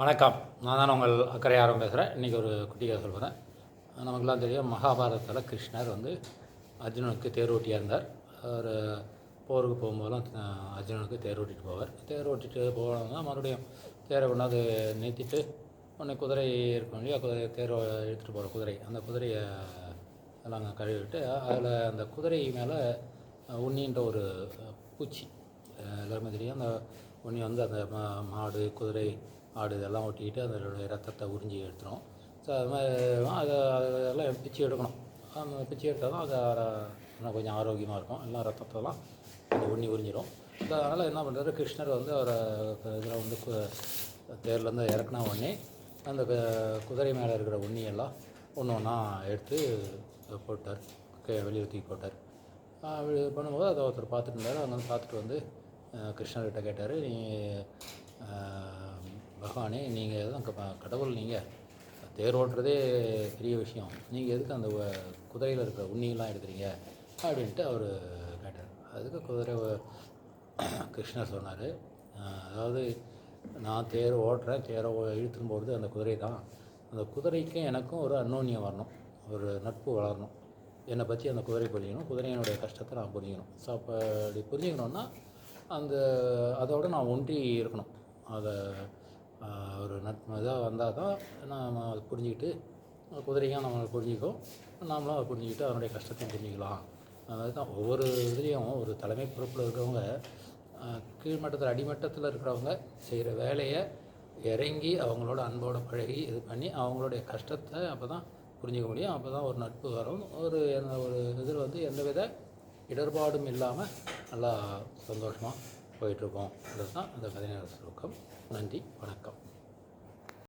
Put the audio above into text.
வணக்கம். நான் தான் உங்கள் அக்கறையாரம் பேசுகிறேன் இன்றைக்கி ஒரு குட்டி கதை நமக்குலாம் தெரியும் மகாபாரதத்தில் கிருஷ்ணர் வந்து அர்ஜுனனுக்கு தேரோட்டியாக இருந்தார் அவர் போருக்கு போகும்போதெல்லாம் அர்ஜுனனுக்கு தேர் ஓட்டிட்டு போவார். தேர் ஓட்டிட்டு போனவங்க மறுபடியும் தேரை கொண்டாந்து நிறுத்திட்டு உடனே குதிரை இருக்கும் இல்லையா? குதிரை தேர் எடுத்துகிட்டு போகிற குதிரை. அந்த குதிரையை எல்லாம் அங்கே கழுவிட்டு அதில் அந்த குதிரை மேலே உண்ணின்ற ஒரு பூச்சி. எல்லாருமே தெரியும். அந்த உண்ணி வந்து அந்த மா மாடு குதிரை ஆடு இதெல்லாம் ஒட்டிக்கிட்டு அதனுடைய ரத்தத்தை உறிஞ்சி எடுத்துரும். ஸோ அது மாதிரி அதை அதெல்லாம் பிச்சு எடுக்கணும். அந்த பிச்சு எடுத்தால் தான் அது இன்னும் கொஞ்சம் ஆரோக்கியமாக இருக்கும். எல்லாம் ரத்தத்தெல்லாம் அந்த உண்ணி உறிஞ்சிடும் ஸோ அதனால் என்ன பண்ணுறாரு கிருஷ்ணர் வந்து அவரை இதில் வந்து தேர்லேருந்து இறக்குனா உடனே அந்த குதிரை மேலே இருக்கிற உண்ணியெல்லாம் ஒன்று ஒன்றா எடுத்து போட்டார். கே- வெளியே தூக்கி போட்டார். பண்ணும்போது அதை ஒருத்தர் பார்த்துட்டு இருந்தார். அங்கே வந்து பார்த்துட்டு வந்து கிருஷ்ணர்கிட்ட கேட்டார் நீ பகவானே நீங்கள் தான் க- கடவுள் நீங்கள் தேர் ஓட்டுறதே பெரிய விஷயம். நீங்கள் எதுக்கு அந்த குதிரையில் இருக்கிற உண்ணியெல்லாம் எடுக்கிறீங்க? அப்படின்ட்டு அவர் கேட்டார். அதுக்கு குதிரை கிருஷ்ணர் சொன்னார் அதாவது நான் தேர் ஓட்டுறேன் தேரை இழுத்துன்னு போகிறது அந்த குதிரை தான். அந்த குதிரைக்கும் எனக்கும் ஒரு அன்னோன்யம் வரணும் ஒரு நட்பு வளரணும். என்னை பற்றி அந்த குதிரை புரியணும் குதிரையினுடைய கஷ்டத்தை நான் புரியணும் ஸோ அப்போ அப்படி புரிஞ்சுக்கணுன்னா அந்த அதோடு நான் ஒன்றி இருக்கணும். அதை ஒரு நட்பு இதாக வந்தால் தான் நாம் அதை புரிஞ்சுக்கிட்டு குதிரையும் நம்ம புரிஞ்சுக்கும் நாமளும் அதை புரிஞ்சுக்கிட்டு அதனுடைய கஷ்டத்தையும் புரிஞ்சுக்கலாம். தான் ஒவ்வொரு இதுலேயும் ஒரு தலைமை பொறுப்பில் இருக்கிறவங்க கீழ்மட்டத்தில் அடிமட்டத்தில் இருக்கிறவங்க செய்கிற வேலையை இறங்கி அவங்களோட அன்போடு பழகி இது பண்ணி அவங்களுடைய கஷ்டத்தை அப்போ தான் புரிஞ்சுக்க முடியும். அப்போ தான் ஒரு நட்பு வரும். ஒரு எந்த ஒரு இதில் வந்து எந்தவித இடர்பாடும் இல்லாமல் நல்லா சந்தோஷமாக போயிட்டுருக்கோம். அதுதான் அந்த கதைஞர் சுருக்கம் நன்றி வணக்கம்.